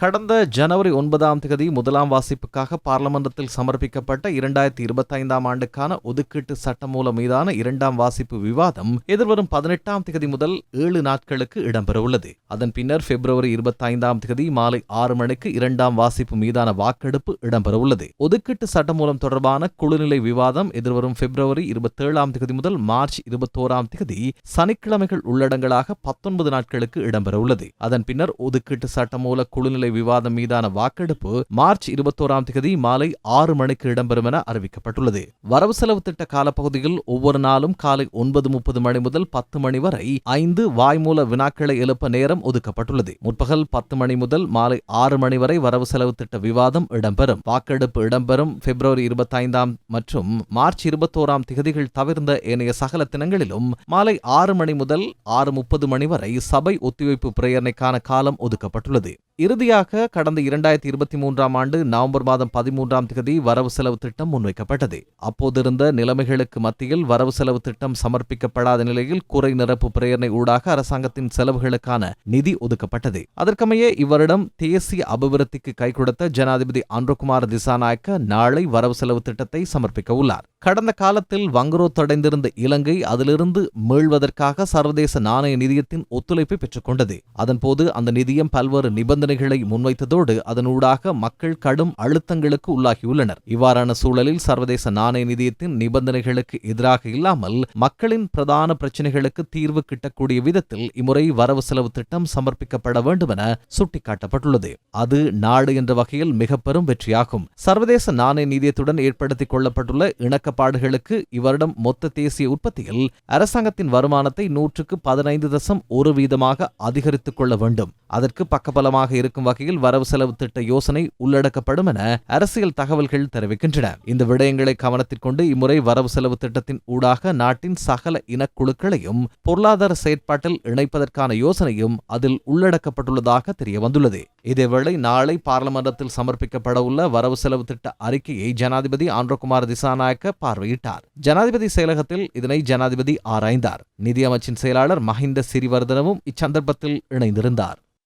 கடந்த ஜனவரி ஒன்பதாம் தேதி முதலாம் வாசிப்புக்காக பார்லமெண்டத்தில் சமர்ப்பிக்கப்பட்ட இரண்டாயிரத்தி இருபத்தைந்தாம் ஆண்டுக்கான ஒதுக்கீட்டு சட்டமூலம் மீதான இரண்டாம் வாசிப்பு விவாதம் எதிர்வரும் பதினெட்டாம் தேதி முதல் ஏழு நாட்களுக்கு இடம்பெறவுள்ளது. அதன் பின்னர் பிப்ரவரி இருபத்தைந்தாம் தேதி மாலை ஆறு மணிக்கு இரண்டாம் வாசிப்பு மீதான வாக்கெடுப்பு இடம்பெறவுள்ளது. ஒதுக்கீட்டு சட்டமூலம் தொடர்பான குழுநிலை விவாதம் எதிர்வரும் பிப்ரவரி இருபத்தேழாம் தேதி முதல் மார்ச் இருபத்தோராம் தேதி சனிக்கிழமைகள் உள்ளடங்களாக பத்தொன்பது நாட்களுக்கு இடம்பெறவுள்ளது. அதன் பின்னர் ஒதுக்கீட்டு சட்டமூல குழுநிலை விவாதம் மீதான வாக்கெடுப்பு மார்ச் இருபத்தோராம் தேதி மாலை ஆறு மணிக்கு இடம்பெறும் என அறிவிக்கப்பட்டுள்ளது. வரவு செலவு திட்ட காலப்பகுதியில் ஒவ்வொரு நாளும் காலை ஒன்பது முப்பது மணி முதல் பத்து மணி வரை ஐந்து வாய்மூல வினாக்களை எழுப்ப நேரம் ஒதுக்கப்பட்டுள்ளது. முற்பகல் பத்து மணி முதல் மாலை ஆறு மணி வரை வரவு செலவு திட்ட விவாதம் இடம்பெறும். வாக்கெடுப்பு இடம்பெறும். பிப்ரவரி இருபத்தைந்தாம் மற்றும் மார்ச் இருபத்தோராம் திகதிகள் தவிர்ந்த ஏனைய சகல தினங்களிலும் மாலை ஆறு மணி முதல் ஆறு முப்பது மணி வரை சபை ஒத்திவைப்பு பிரேரணைக்கான காலம் ஒதுக்கப்பட்டுள்ளது. இறுதியாக கடந்த இரண்டாயிரத்தி இருபத்தி மூன்றாம் ஆண்டு நவம்பர் மாதம் பதிமூன்றாம் தேதி வரவு செலவு திட்டம் முன்வைக்கப்பட்டது. அப்போதிருந்த நிலைமைகளுக்கு மத்தியில் வரவு செலவு திட்டம் சமர்ப்பிக்கப்படாத நிலையில் குறை நிரப்பு பிரேரணை ஊடாக அரசாங்கத்தின் செலவுகளுக்கான நிதி ஒதுக்கப்பட்டது. அதற்கமைய இவரிடம் தேசிய அபிவிருத்திக்கு கை கொடுத்த ஜனாதிபதி அன்ருகுமார் திசாநாயக்க நாளை வரவு செலவு திட்டத்தை சமர்ப்பிக்க உள்ளார். கடந்த காலத்தில் வங்குரோத்தடைந்திருந்த இலங்கை அதிலிருந்து மீள்வதற்காக சர்வதேச நாணய நிதியத்தின் ஒத்துழைப்பை பெற்றுக்கொண்டது. அதன்போது அந்த நிதியம் பல்வேறு நிபந்தனை நிபந்தனைகளை முன்வைத்ததோடு அதனூடாக மக்கள் கடும் அழுத்தங்களுக்கு உள்ளாகியுள்ளனர். இவ்வாறான சூழலில் சர்வதேச நாணய நிதியத்தின் நிபந்தனைகளுக்கு எதிராக இல்லாமல் மக்களின் பிரதான பிரச்சினைகளுக்கு தீர்வு கிட்டக்கூடிய விதத்தில் இம்முறை வரவு செலவு திட்டம் சமர்ப்பிக்கப்பட வேண்டும் என சுட்டிக்காட்டப்பட்டுள்ளது. அது நாடு என்ற வகையில் மிக பெரும் வெற்றியாகும். சர்வதேச நாணய நிதியத்துடன் ஏற்படுத்திக் கொள்ளப்பட்டுள்ள இணக்கப்பாடுகளுக்கு இவரிடம் மொத்த தேசிய உற்பத்தியில் அரசாங்கத்தின் வருமானத்தை நூற்றுக்கு பதினைந்து தசம் ஒரு வீதமாக அதிகரித்துக் கொள்ள வேண்டும். அதற்கு பக்கபலமாக இருக்கும் வகையில் வரவு செலவு திட்ட யோசனை உள்ளடக்கப்படும் என அரசியல் தகவல்கள் தெரிவிக்கின்றன. இந்த விடயங்களை கவனத்தில் கொண்டு இம்முறை வரவு செலவு திட்டத்தின் ஊடாக நாட்டின் சகல இனக்குழுக்களையும் பொருளாதார செயற்பாட்டில் இணைப்பதற்கான யோசனையும் அதில் உள்ளடக்கப்பட்டுள்ளதாக தெரிய வந்துள்ளது இதேவேளை நாளை பார்லமெண்டத்தில் சமர்ப்பிக்கப்பட உள்ள வரவு செலவு திட்ட அறிக்கையை ஜனாதிபதி ஆந்திரகுமார் திசாநாயக்க பார்வையிட்டார். ஜனாதிபதி செயலகத்தில் இதனை ஜனாதிபதி ஆராய்ந்தார். நிதியமைச்சின் செயலாளர் மஹிந்த சிறிவர்தனவும் இச்சந்தர்ப்பத்தில் இணைந்திருந்தார்.